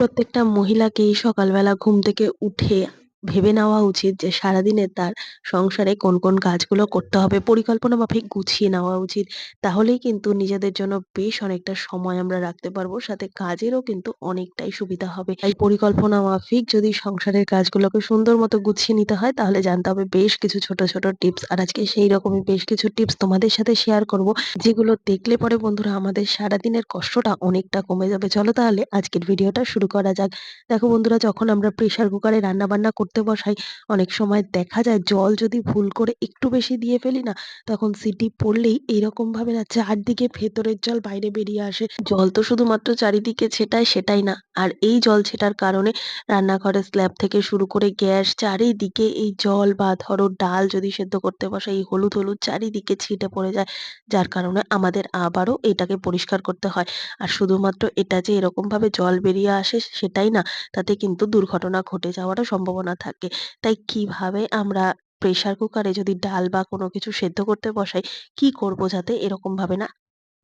প্রত্যেকটা মহিলাকেই সকালবেলা ঘুম থেকে উঠে ভেবে নেওয়া উচিত যে সারাদিনে তার সংসারে কোন কোন কাজগুলো করতে হবে। পরিকল্পনা মাফিক গুছিয়ে নেওয়া উচিত। তাহলেই কিন্তু নিজেদের জন্য বেশ অনেকটা সময় আমরা রাখতে পারব। সাথে কাজেরও কিন্তু অনেকটাই সুবিধা হবে। তাই পরিকল্পনা মাফিক যদি সংসারের কাজগুলোকে সুন্দর মতো গুছিয়ে নিতে হয়, তাহলে জানতে হবে বেশ কিছু ছোট ছোট টিপস। আর আজকে সেই রকমই বেশ কিছু টিপস তোমাদের সাথে শেয়ার করব, যেগুলো দেখলে পরে বন্ধুরা আমাদের সারাদিনের কষ্টটা অনেকটা কমে যাবে। চলো তাহলে আজকের ভিডিওটা শুরু করা যাক। দেখো বন্ধুরা, যখন আমরা প্রেসার কুকারে রান্না বান্না করতে বসাই। অনেক সময় দেখা যায় জল যদি ভুল করে একটু বেশি দিয়ে ফেলি না, তখন সিটি পড়লেই এইরকম ভাবে না চারদিকে ভেতরের জল বাইরে বেরিয়ে আসে। জল তো শুধুমাত্র চারিদিকে ছেটায় সেটাই না। আর এই জল ছেটার কারণে রান্নাঘরের স্ল্যাব থেকে শুরু করে গ্যাস চারিদিকে এই জল বা ধরো ডাল যদি সেদ্ধ করতে বসাই, এই হলুদ হলুদ চারিদিকে ছিটে পড়ে যায়। যার কারণে আমাদের আবারও এটাকে পরিষ্কার করতে হয়। আর শুধুমাত্র এটা যে এরকম ভাবে জল বেরিয়ে আসে সেটাই না, তাতে কিন্তু দুর্ঘটনা ঘটে যাওয়ারও সম্ভাবনা থাকে। তাই কীভাবে আমরা প্রেসার কুকারে যদি ডাল বা কোনো কিছু সেদ্ধ করতে বসাই, কি করব যাতে এরকম ভাবে না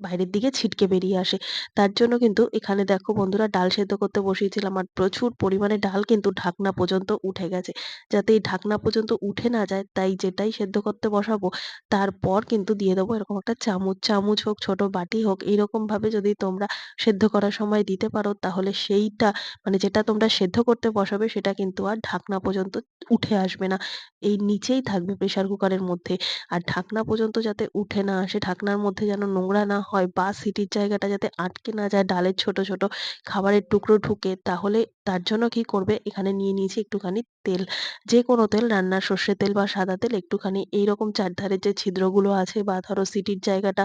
বাইরের দিকে ছিটকে বেরিয়ে আসে। তার জন্য কিন্তু এখানে দেখো বন্ধুরা ডাল সেদ্ধ করতে বসিয়েছিলাম আর প্রচুর পরিমাণে ডাল কিন্তু ঢাকনা পর্যন্ত উঠে গেছে। যাতে এই ঢাকনা পর্যন্ত উঠে না যায়, তাই যেটাই সেদ্ধ করতে বসাবো, তারপর কিন্তু দিয়ে দেবো এরকম একটা চামচ চামচ হোক, ছোট বাটি হোক এইরকম ভাবে যদি তোমরা সেদ্ধ করার সময় দিতে পারো, তাহলে সেইটা মানে যেটা তোমরা সেদ্ধ করতে বসাবে, সেটা কিন্তু আর ঢাকনা পর্যন্ত উঠে আসবে না। এই নিচেই থাকবে প্রেসার কুকারের মধ্যে। আর ঢাকনা পর্যন্ত যাতে উঠে না আসে, ঢাকনার মধ্যে যেন নোংরা না হয় বা সিটির জায়গাটা যাতে আটকে না যায়, ডালের ছোট ছোট খাবারের টুকরো ঢুকে, তাহলে তার জন্য কি করবে? এখানে নিয়ে নিয়েছি একটুখানি তেল যে কোনো তেল, রান্নার সর্ষের তেল বা সাদা তেল, একটুখানি এইরকম চারধারের যে ছিদ্রগুলো আছে বা ধরো সিটির জায়গাটা,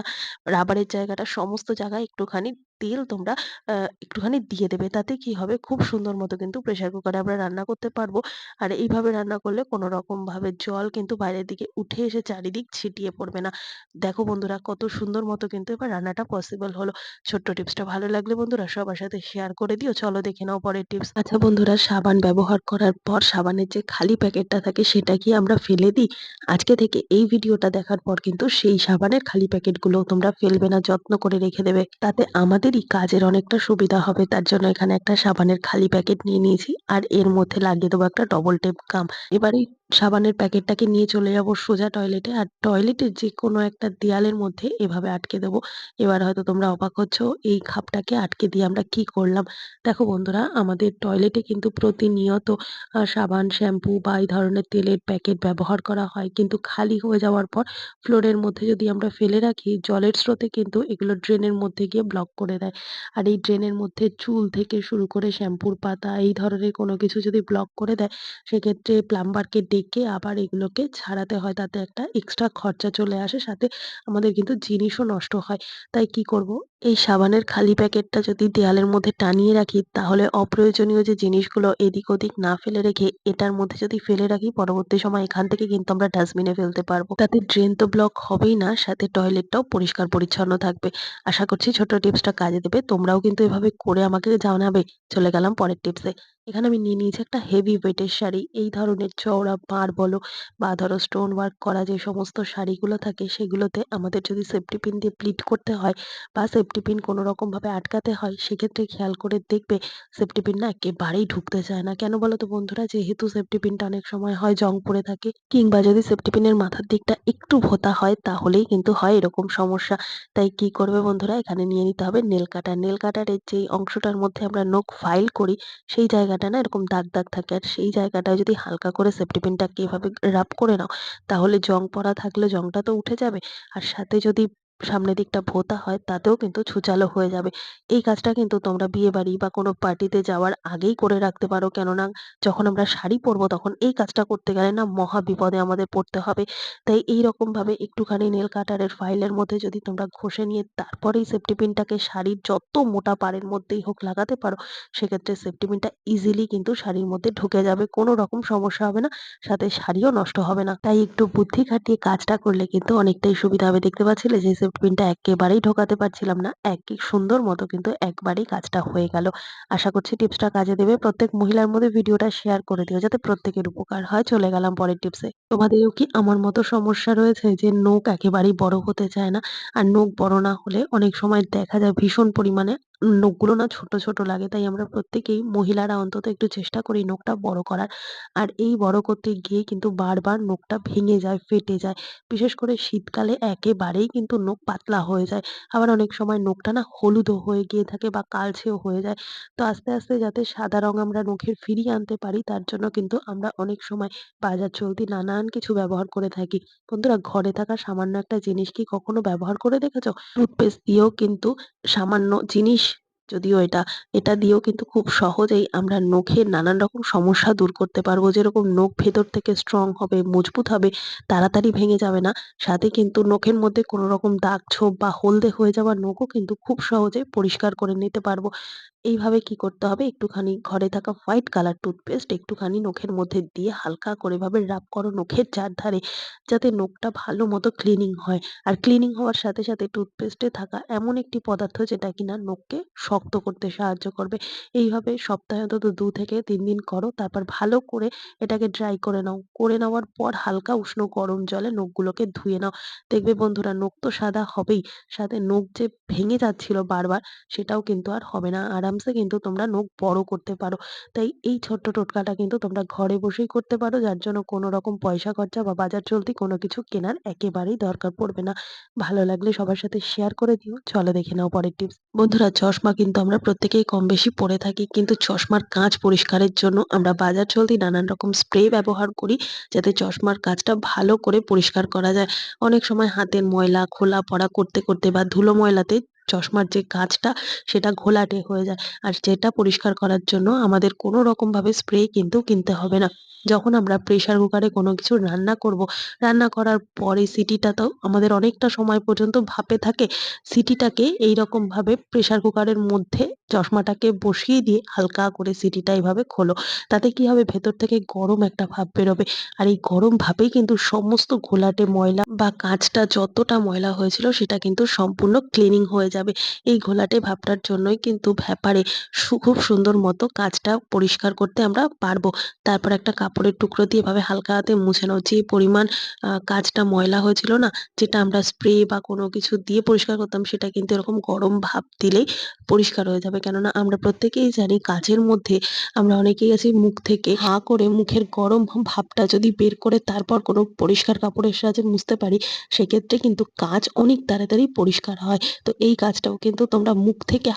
রাবারের জায়গাটা, সমস্ত জায়গায় একটুখানি তেল তোমরা একটুখানি দিয়ে দেবে। তাতে কি হবে? খুব সুন্দর মতো কিন্তু প্রেসার কুকারে আমরা রান্না করতে পারব। আর এইভাবে রান্না করলে কোনো রকম ভাবে জল কিন্তু বাইরের দিকে উঠে এসে চারিদিক ছিটিয়ে পড়বে না। দেখো বন্ধুরা, কত সুন্দর মতো কিন্তু এবার রান্নাটা পসিবল হলো। ছোট্ট টিপসটা ভালো লাগলে বন্ধুরা সবার সাথে শেয়ার করে দিও। চলো দেখে নাও পরের টিপস আচ্ছা বন্ধুরা, সাবান ব্যবহার করার পর সাবানের যে খালি প্যাকেটটা থাকে সেটা কি আমরা ফেলে দিই। আজকে থেকে এই ভিডিওটা দেখার পর কিন্তু সেই সাবানের খালি প্যাকেটগুলো তোমরা ফেলবে না, যত্ন করে রেখে দেবে। তাতে আমাদেরই কাজের অনেকটা সুবিধা হবে, তার জন্য এখানে একটা সাবানের খালি প্যাকেট নিয়ে নিয়েছি। আর এর মধ্যে লাগিয়ে দেবো একটা ডবল টেপ গাম এবারে সাবানের প্যাকেটটাকে নিয়ে চলে যাব সোজা টয়লেটে। আর টয়লেটের যে কোনো একটা দেয়ালের মধ্যে এভাবে আটকে দেবো। এবার হয়তো তোমরা অবাক হচ্ছ, এই খাপটাকে আটকে দিয়ে আমরা কি করলাম? দেখো বন্ধুরা, আমাদের টয়লেটে কিন্তু প্রতিনিয়ত সাবান, শ্যাম্পু বা এই ধরনের তেলের প্যাকেট ব্যবহার করা হয়। কিন্তু খালি হয়ে যাওয়ার পর ফ্লোরের মধ্যে যদি আমরা ফেলে রাখি, জলের স্রোতে কিন্তু এগুলো ড্রেনের মধ্যে গিয়ে ব্লক করে দেয়। আর এই ড্রেনের মধ্যে চুল থেকে শুরু করে শ্যাম্পুর পাতা, এই ধরনের কোনো কিছু যদি ব্লক করে দেয়, সেক্ষেত্রে প্লাম্বারকে ডেকে আবার এগুলোকে ছাড়াতে হয়। তাতে একটা এক্সট্রা খরচা চলে আসে। সাথে আমাদের কিন্তু জিনিসও নষ্ট হয়। তাই কি করব? এই সাবানের খালি প্যাকেটটা যদি দেয়ালের মধ্যে টানিয়ে রাখি, তাহলে অপ্রয়োজনীয় যে জিনিসগুলো এদিক ওদিক না ফেলে রেখে এটার মধ্যে যদি ফেলে রাখি, পরবর্তী সময় এখান থেকে কিন্তু আমরা ডাস্টবিনে ফেলতে পারব। তাতে ড্রেন তো ব্লক হবেই না, সাথে টয়লেটটাও পরিষ্কার পরিচ্ছন্ন থাকবে। আশা করছি ছোট টিপসটা কাজে দেবে, তোমরাও কিন্তু এভাবে করে আমাকে জানাবে। চলে গেলাম পরের টিপসে। এখানে আমি নিয়ে নিয়েছি একটা হেভি ওয়েটের শাড়ি। এই ধরনের চওড়া পাড় বলো বা ধরো স্টোন ওয়ার্ক করা যে সমস্ত শাড়িগুলো থাকে, সেগুলোতে আমাদের যদি সেফটি পিন দিয়ে প্লিট করতে হয় বা সেফটি পিন কোনো রকম ভাবে আটকাতে হয়, সেক্ষেত্রে খেয়াল করে দেখবে সেফটি পিন না একেবারেই ঢুকতে চায় না। কেন বলো তো বন্ধুরা? যেহেতু সেফটি পিনটা অনেক সময় হয় জং পড়ে থাকে, কিংবা যদি সেফটি পিনের মাথার দিকটা একটু ভোতা হয়, তাহলেই কিন্তু হয় এরকম সমস্যা। তাই কি করবে বন্ধুরা? এখানে নিয়ে নিতে হবে নেল কাটার নেল কাটারের যেই অংশটার মধ্যে আমরা নখ ফাইল করি, সেই জায়গাটা না এরকম দাগ দাগ থাকে। আর সেই জায়গাটায় যদি হালকা করে সেফটি পিনটাকে এভাবে রাব করে নাও, তাহলে জং পড়া থাকলে জংটা তো উঠে যাবে। আর সাথে যদি সামনের দিকটা ভোঁতা হয়, তাতেও কিন্তু ছুচালো হয়ে যাবে। এই কাজটা কিন্তু তোমরা বিয়ে বাড়ি বা কোনো পার্টিতে যাওয়ার আগেই করে রাখতে পারো। কেননা, যখন আমরা শাড়ি পরবো তখন এই কাজটা করতে গেলে না মহা বিপদে আমাদের পড়তে হবে। তাই এই রকম ভাবে একটুখানি নেল কাটারের ফাইলের মধ্যে যদি তোমরা ঘষে নিয়ে তারপরেই সেফটি পিনটাকে শাড়ির যত মোটা পাড়ের মধ্যেই হোক লাগাতে পারো, সেক্ষেত্রে সেফটি পিনটা ইজিলি কিন্তু শাড়ির মধ্যে ঢুকে যাবে। কোনো রকম সমস্যা হবে না, সাথে শাড়িও নষ্ট হবে না। তাই একটু বুদ্ধি খাটিয়ে কাজটা করলে কিন্তু অনেকটাই সুবিধা হবে। দেখতে পাচ্ছিলে যে পিনটা একেবারেই ঢোকাতে পারছিলাম না। একই সুন্দর মতো কিন্তু একবারেই কাজটা হয়ে গেল। আশা করছি টিপসটা কাজে দেবে। প্রত্যেক মহিলার মধ্যে ভিডিওটা শেয়ার করে দিও যাতে প্রত্যেকের উপকার হয়। চলে গেলাম পরের টিপসে। তোমাদেরও কি আমার মতো সমস্যা রয়েছে যে নখ একেবারেই বড় হতে চায় না? আর নখ বড় না হলে অনেক সময় দেখা যায় ভীষণ পরিমাণে নখগুলো না ছোট, ছোট লাগে। তাই আমরা প্রত্যেকেই মহিলারা অন্তত একটু চেষ্টা করি নখটা বড় করার। আর এই বড় করতে গিয়ে কিন্তু বারবার নখটা ভেঙে যায়, ফেটে যায়। বিশেষ করে শীতকালে একেবারেই কিন্তু নখ পাতলা হয়ে যায়। আবার অনেক সময় নখটা না হলুদও হয়ে গিয়ে থাকে বা কালচেও হয়ে যায়। তো আস্তে, আস্তে যাতে সাদা রং আমরা নখের ফিরিয়ে আনতে পারি তার জন্য কিন্তু আমরা অনেক সময় বাজার চলতি নানান কিছু ব্যবহার করে থাকি। বন্ধুরা ঘরে থাকা সামান্য একটা জিনিস কি কখনো ব্যবহার করে দেখেছ? টুথপেস্ট দিয়েও কিন্তু সামান্য জিনিস যদিও এটা, এটা দিয়েও কিন্তু খুব সহজেই আমরা নখের নানান রকম সমস্যা দূর করতে পারব। যেরকম নখ ভেতর থেকে স্ট্রং হবে, মজবুত হবে, তাড়াতাড়ি ভেঙে যাবে না। সাথে কিন্তু নখের মধ্যে কোনো রকম দাগ ছোপ বা হলদে হয়ে যাওয়া নখও কিন্তু খুব সহজে পরিষ্কার করে নিতে পারব। এইভাবে কি করতে হবে একটুখানি ঘরে থাকা হোয়াইট কালার টুথপেস্ট একটুখানি নখের মধ্যে দিয়ে হালকা করে ভাবে রাব করো নখের চারধারে যাতে নখটা ভালো মতো ক্লিনিং হয়। আর ক্লিনিং হওয়ার সাথে, সাথে টুথপেস্টে থাকা এমন একটি পদার্থ যেটা কিনা নখকে শক্ত করতে সাহায্য করবে। এইভাবে সপ্তাহে অন্তত ২ থেকে ৩ দিন করো। তারপর ভালো করে এটাকে ড্রাই করে নাও। করে নেওয়ার পর হালকা উষ্ণ গরম জলে নখগুলোকে ধুয়ে নাও। দেখবে বন্ধুরা নখ তো সাদা হবেই, সাথে নখ যে ভেঙে যাচ্ছিল বারবার সেটাও কিন্তু আর হবে না। আরামসে কিন্তু তোমরা নখ বড় করতে পারো। তাই এই ছোট্ট টোটকাটা কিন্তু তোমরা ঘরে বসেই করতে পারো যার জন্য কোনো রকম পয়সা খরচা বা বাজার চলতি কোনো কিছু কেনার একেবারেই দরকার পড়বে না। ভালো লাগলে সবার সাথে শেয়ার করে দিও। চলো দেখে নাও পরের টিপস। বন্ধুরা চশমা কিন্তু আমরা প্রত্যেকেই কম বেশি পরে থাকি কিন্তু চশমার কাঁচ পরিষ্কারের জন্য আমরা বাজার চলতি নানান রকম স্প্রে ব্যবহার করি যাতে চশমার কাঁচটা ভালো করে পরিষ্কার করা যায়। অনেক সময় হাতের ময়লা খোলা পড়া করতে, করতে বা ধুলো ময়লাতে চশমার যে কাঁচটা সেটা ঘোলাটে হয়ে যায়। আর যেটা পরিষ্কার করার জন্য আমাদের কোনো রকমভাবে স্প্রে কিন্তু কিনতে হবে না। যখন আমরা প্রেশার কুকারে কোনো কিছু রান্না করব, রান্না করার পরে সিটিটা তো আমাদের অনেকটা সময় পর্যন্ত ভাপে থাকে। সিটিটাকে এইরকমভাবে প্রেশার কুকারের মধ্যে চশমাটাকে বসিয়ে দিয়ে হালকা করে সিটিটা এভাবে খোলো। তাতে কি হবে ভেতর থেকে গরম একটা ভাপ বেরোবে। আর এই গরম ভাপেই কিন্তু সমস্ত ঘোলাটে ময়লা বা কাঁচটা যতটা ময়লা হয়েছিল সেটা কিন্তু সম্পূর্ণ ক্লিনিং হয়ে যাবে। এই ঘোলাটে ভাবটার জন্যই কিন্তু ভ্যাপারে খুব সুন্দর মতো কাঁচটা পরিষ্কার করতে আমরা পারব। তারপর একটা কাপড়ের টুকরো দিয়ে এভাবে হালকা হাতে মুছে নাও। যে পরিমাণ কাজটা ময়লা হয়েছিল না, যেটা আমরা স্প্রে বা কোনো কিছু দিয়ে পরিষ্কার করতাম সেটা কিন্তু এরকম গরম ভাব দিলেই পরিষ্কার হয়ে যাবে। কেননা আমরা প্রত্যেকেই জানি কাজের মধ্যে আমরা অনেকেই আছি মুখ থেকে হা করে মুখের গরম ভাবটা যদি বের করে তারপর কোনো পরিষ্কার কাপড়ের সাহায্যে মুছতে পারি, সেক্ষেত্রে কিন্তু কাজ অনেক তাড়াতাড়ি পরিষ্কার হয়। তো এই কাজটাও কিন্তু তোমরা মুখ থেকে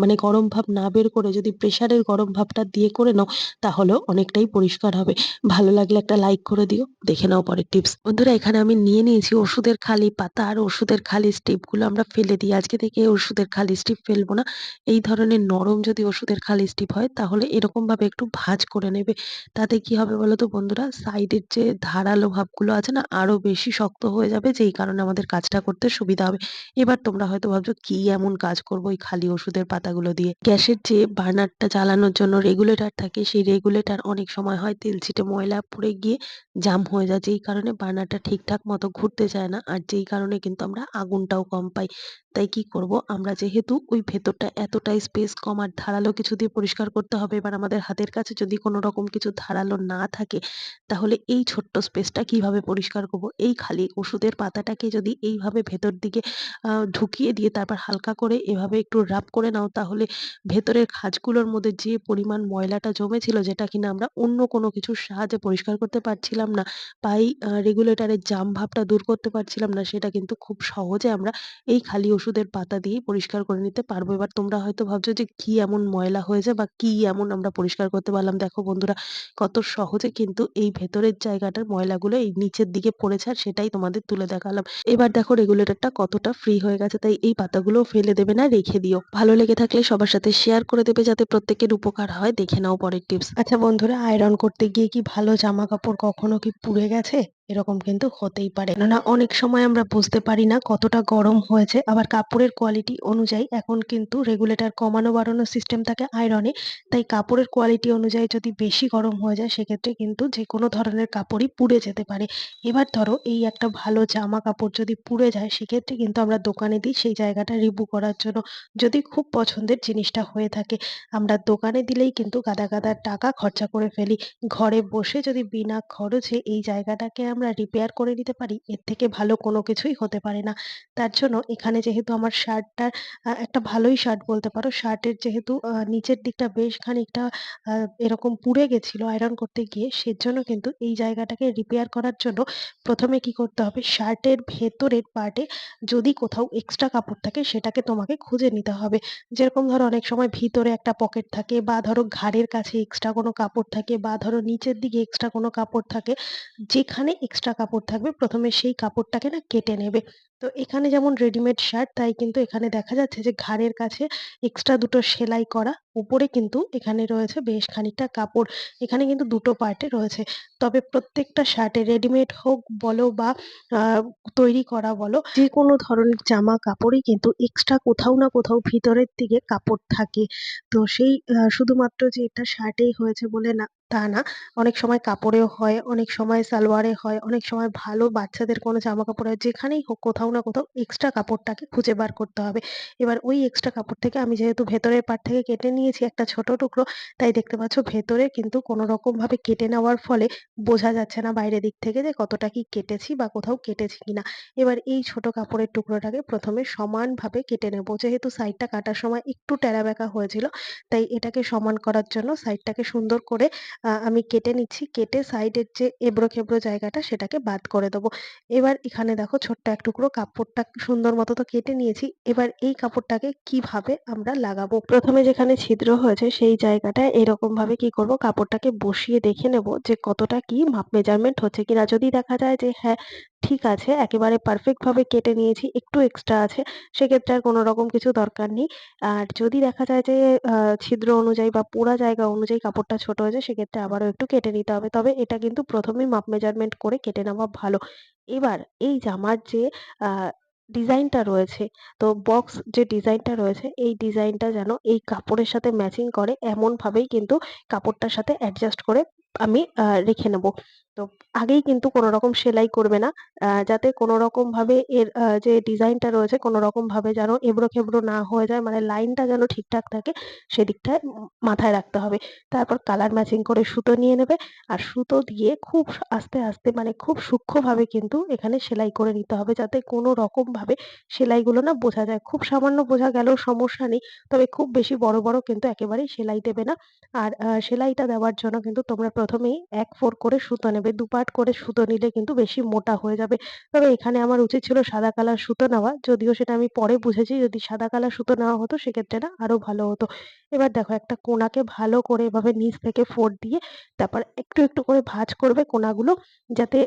মানে গরম ভাব না বের করে যদি প্রেশারের গরম ভাবটা দিয়ে করে নাও তাহলেও অনেকটাই পরিষ্কার হবে। ভালো লাগলে একটা লাইক করে দিও। দেখে নাও পরের টিপস। বন্ধুরা, এখানে আমি নিয়ে নিয়েছি ওষুধের খালি পাতা আর ওষুধের খালি স্ট্রিপগুলো আমরা ফেলে দিই। আজকে থেকে ওষুধের খালি স্ট্রিপ ফেলব না। এই ধরনের নরম যদি ওষুধের খালি স্ট্রিপ হয়, তাহলে এরকমভাবে একটু ভাঁজ করে নেবে। তাতে কি হবে বলো তো বন্ধুরা? সাইডের যে ধারালো ভাবগুলো আছে না, আরও বেশি শক্ত হয়ে যাবে যেই কারণে আমাদের কাজটা করতে সুবিধা হবে। এবার তোমরা হয়তো ভাবছ, কি এমন কাজ করব ওই খালি ওষুধের পাতাগুলো দিয়ে। গ্যাসের যে বার্নারটা জ্বালানোর জন্য রেগুলেটর থাকে, সেই রেগুলেটর অনেক সময় হয় তেল ছিটে ময়লা পড়ে গিয়ে জাম হয়ে যায় যেই কারণে বার্নারটা ঠিকঠাক মতো ঘুরতে চায় না। আর যেই কারণে কিন্তু আমরা আগুনটাও কম পাই। তাই কি করব আমরা যেহেতু ওই ভেতরটা এতটাই স্পেস কম আর ধারালো কিছু দিয়ে পরিষ্কার করতে হবে, এবার আমাদের হাতের কাছে যদি কোনো রকম কিছু ধারালো না থাকে, তাহলে এই ছোট্ট স্পেসটা কীভাবে পরিষ্কার করব? এই খালি ওষুধের পাতাটাকে যদি এইভাবে ভেতর দিকে ঢুকিয়ে দিয়ে তারপর হালকা করে এভাবে একটু রাব করে নাও, তাহলে ভেতরের খাঁজগুলোর মধ্যে যে পরিমাণ ময়লাটা জমেছিল, যেটা কিনা আমরা অন্য কোনো কিছুর সাহায্যে পরিষ্কার করতে পারছিলাম না আ রেগুলেটরের জাম ভাবটা দূর করতে পারছিলাম না, সেটা কিন্তু খুব সহজে আমরা এই খালি ওষুধের পাতা দিয়েই পরিষ্কার করে নিতে পারব। এবার তোমরা হয়তো ভাবছ যে কি এমন ময়লা হয়েছে বা কি এমন আমরা পরিষ্কার করতে পারলাম? দেখো বন্ধুরা, কত সহজে কিন্তু এই ভেতরের জায়গাটার ময়লাগুলো এই নিচের দিকে পড়েছে আর সেটাই তোমাদের তুলে দেখালাম। এবার দেখো রেগুলেটরটা কতটা ফ্রি হয়ে গেছে, তাই এই পাতাগুলোও ফেলে দেবে না, রেখে দিও। ভালো লেগে থাকলে সবার সাথে শেয়ার করে দেবে যাতে প্রত্যেকের উপকার হয়। দেখে নাও পরের টিপস। আচ্ছা বন্ধুরা আয়রন করতে গিয়ে কি ভালো জামা কাপড় কখনো কি পুড়ে গেছে? এরকম কিন্তু হতেই পারে। কেননা অনেক সময় আমরা বুঝতে পারি না কতটা গরম হয়েছে। আবার কাপড়ের কোয়ালিটি অনুযায়ী এখন কিন্তু রেগুলেটর কমানো বাড়ানোর সিস্টেম থাকে আয়রনে। তাই কাপড়ের কোয়ালিটি অনুযায়ী যদি বেশি গরম হয়ে যায় সেক্ষেত্রে কিন্তু যে কোনো ধরনের কাপড়ই পুড়ে যেতে পারে। এবার ধরো এই একটা ভালো জামা কাপড় যদি পুড়ে যায় সেক্ষেত্রে কিন্তু আমরা দোকানে দিই সেই জায়গাটা রিমুভ করার জন্য। যদি খুব পছন্দের জিনিসটা হয়ে থাকে আমরা দোকানে দিলেই কিন্তু গাদা, গাদা টাকা খরচা করে ফেলি। ঘরে বসে যদি বিনা খরচে এই জায়গাটাকে আমরা রিপেয়ার করে নিতে পারি, এর থেকে ভালো কোনো কিছুই হতে পারে না। তার জন্য এখানে যেহেতু আমার শার্টটার একটা ভালোই শার্ট বলতে পারো, শার্টের যেহেতু নিচের দিকটা বেশ খানিকটা এরকম পুড়ে গেছিল আয়রন করতে গিয়ে, সেজন্য কিন্তু এই জায়গাটাকে রিপেয়ার করার জন্য প্রথমে কি করতে হবে, শার্টের ভেতরের পার্টে যদি কোথাও এক্সট্রা কাপড় থাকে, সেটাকে তোমাকে খুঁজে নিতে হবে। যেরকম ধরো অনেক সময় ভিতরে একটা পকেট থাকে বা ধরো ঘাড়ের কাছে এক্সট্রা কোনো কাপড় থাকে বা ধরো নিচের দিকে এক্সট্রা কোনো কাপড় থাকে, যেখানে এক্সট্রা কাপড় থাকবে। প্রথমে সেই কাপড়টাকে না কেটে নেবে। তো এখানে যেমন রেডিমেড শার্ট তাই কিন্তু এখানে দেখা যাচ্ছে যে ঘাড়ের কাছে এক্সট্রা দুটো সেলাই করা, উপরে কিন্তু এখানে রয়েছে বেশ খানিকটা কাপড়। এখানে কিন্তু দুটো পার্টে রয়েছে। তবে প্রত্যেকটা শার্টে রেডিমেড হোক বলো বা তৈরি করা বলো যে কোনো ধরনের জামা কাপড়ই কিন্তু এক্সট্রা কোথাও না কোথাও ভিতরের দিকে কাপড় থাকে। তো সেই শুধুমাত্র যে এটা শার্টেই হয়েছে বলে না তা না। অনেক সময় কাপড়েও হয়, অনেক সময় সালোয়ারে হয়, অনেক সময় ভালো বাচ্চাদের কোনো জামা কাপড় যেখানেই হোক কোথাও না কোথাও এক্সট্রা কাপড়টাকে খুঁজে বার করতে হবে। এবার ওই এক্সট্রা কাপড় থেকে আমি যেহেতু ভেতরের পার্ট থেকে কেটে নিয়েছি একটা ছোট টুকরো, তাই দেখতে পাচ্ছ ভেতরে কিন্তু কোনো রকম ভাবে কেটে নেওয়ার ফলে বোঝা যাচ্ছে না বাইরের দিক থেকে যে কতটা কি কেটেছি বা কোথাও কেটেছি কিনা। এবার এই ছোট কাপড়ের টুকরোটাকে প্রথমে সমানভাবে কেটে নেব। যেহেতু সাইডটা কাটার সময় একটু টেরা বেঁকা হয়েছিল, তাই এটাকে সমান করার জন্য সাইডটাকে সুন্দর করে আমি কেটে নিচ্ছি, কেটে সাইডের যে এবড়ো খেবড়ো জায়গাটা সেটাকে বাদ করে দেবো। এবার এখানে দেখো ছোট্ট এক টুকরো কাপড়টা সুন্দর মতো তো কেটে নিয়েছি। এবার এই কাপড়টাকে কীভাবে আমরা লাগাবো? প্রথমে যেখানে ছিদ্র হয়েছে সেই জায়গাটায় এরকম ভাবে কি করব? কাপড়টাকে বসিয়ে দেখে নেব যে কতটা কি মাপ মেজারমেন্ট হচ্ছে কিনা। যদি দেখা যায় যে হ্যাঁ ঠিক আছে, একেবারে পারফেক্ট ভাবে কেটে নিয়েছি, একটু এক্সট্রা আছে, সেক্ষেত্রে আর কোনো রকম কিছু দরকার নেই। আর যদি দেখা যায় যে ছিদ্র অনুযায়ী বা পোড়া জায়গা অনুযায়ী কাপড়টা ছোট হয়েছে, সেক্ষেত্রে আবারও একটু কেটে নিতে হবে। তবে এটা কিন্তু প্রথমেই মাপ মেজারমেন্ট করে কেটে নেওয়া ভালো। এবার এই জামার যে ডিজাইনটা রয়েছে, তো বক্স যে ডিজাইনটা রয়েছে, এই ডিজাইনটা যেন এই কাপড়ের সাথে ম্যাচিং করে এমন ভাবেই কিন্তু কাপড়টার সাথে অ্যাডজাস্ট করে আমি রেখে নেব। তো আগেই কিন্তু কোনো রকম সেলাই করবে না। যাতে কোনো রকম ভাবে এর যে ডিজাইনটা রয়েছে কোনো রকম ভাবে যেন এবড়ো খেবড়ো না হয়ে যায় মানে লাইনটা যেন ঠিকঠাক থাকে সেদিকটায় মাথায় রাখতে হবে। তারপর কালার ম্যাচিং করে সুতো নিয়ে নেবে আর সুতো দিয়ে খুব আস্তে আস্তে মানে খুব সূক্ষ্মভাবে কিন্তু এখানে সেলাই করে নিতে হবে যাতে কোনো রকম ভাবে সেলাইগুলো না বোঝা যায়। খুব সামান্য বোঝা গেলেও সমস্যা নেই, তবে খুব বেশি বড় বড় কিন্তু একেবারেই সেলাই দেবে না। আর সেলাইটা দেওয়ার জন্য কিন্তু তোমরা প্রথমেই এক ফোর করে সুতো নেবে। দু পার্ট করে সুতো নিলে কিন্তু বেশি মোটা হয়ে যাবে। তবে এখানে আমার উচিত ছিল সাদা কালার সুতো নেওয়া। যদিও সেটা আমি পরে বুঝেছি, যদি সাদা কালার সুতো নেওয়া হতো সেক্ষেত্রে না আরও ভালো হতো। এবার দেখো একটা কোনাকে ভালো করে এভাবে নিচ থেকে ফোড় দিয়ে তারপর একটু একটু করে ভাঁজ করবে কোনাগুলো যাতে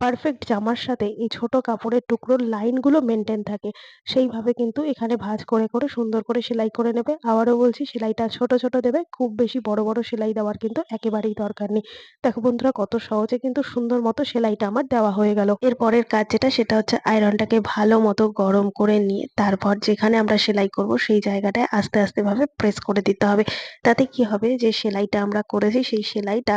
পারফেক্ট জামার সাথে এই ছোট কাপড়ের টুকরোর লাইনগুলো মেনটেন থাকে। সেইভাবে কিন্তু এখানে ভাঁজ করে করে, সুন্দর করে সেলাই করে নেবে। আবারও বলছি, সেলাইটা ছোট ছোট দেবে। খুব বেশি বড় বড় সেলাই দেওয়ার কিন্তু একেবারেই দরকার নেই। দেখো বন্ধুরা, কত সহজে কিন্তু সুন্দর মতো সেলাইটা আমার দেওয়া হয়ে গেল। এরপরের কাজ যেটা, সেটা হচ্ছে আয়রনটাকে ভালো মতো গরম করে নিয়ে, তারপর যেখানে আমরা সেলাই করব, সেই জায়গাটায় আস্তে আস্তে ভাবে প্রেস করে দিতে হবে। তাতে কি হবে, যে সেলাইটা আমরা করেছি, সেই সেলাইটা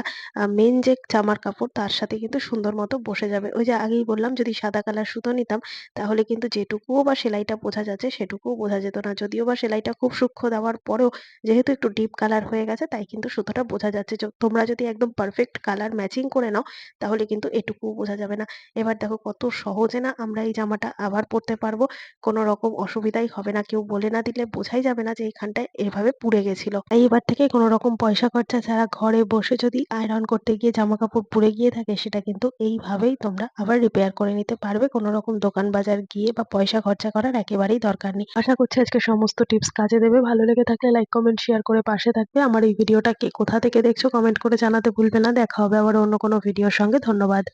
মেন যে জামার কাপড়, তার সাথে কিন্তু সুন্দর মতো বসে যাবে। ওই যে আগেই বললাম, যদি সাদা কালার সুতো নিতাম, তাহলে কিন্তু যেটুকুও বা সেলাইটা বোঝা যাচ্ছে, সেটুকুও বোঝা যেত না। যদিও বা সেলাইটা খুব সূক্ষ্ম দেওয়ার পরেও যেহেতু একটু ডিপ কালার হয়ে গেছে, তাই কিন্তু সুতোটা বোঝা যাচ্ছে। তোমরা যদি একদম পারফেক্ট কালার ম্যাচিং করে নাও, তাহলে কিন্তু এটুকুও বোঝা যাবে না। এবার দেখো কত সহজে না আমরা এই জামাটা আবার পরতে পারব। কোনো রকম অসুবিধাই হবে না। কেউ বলে না দিলে বোঝাই যাবে না যে এখানটায় এভাবে পুড়ে গেছিল। তাই এবার থেকে কোনো রকম পয়সা খরচা ছাড়া ঘরে বসে যদি আয়রন করতে গিয়ে জামা কাপড় পুড়ে গিয়ে থাকে, সেটা কিন্তু এইভাবেই তোমরা আবার রিপেয়ার করে নিতে পারবে। কোনো রকম দোকান বাজার গিয়ে বা পয়সা খরচা করার একেবারেই দরকার নেই। আশা করছি আজকে সমস্ত টিপস কাজে দেবে। ভালো লেগে থাকলে লাইক কমেন্ট শেয়ার করে পাশে থাকবে। আমার এই ভিডিওটা কে কোথা থেকে দেখছ কমেন্ট করে জানাতে ভুলবে না। দেখা হবে আবার অন্য কোনো ভিডিওর সঙ্গে। ধন্যবাদ।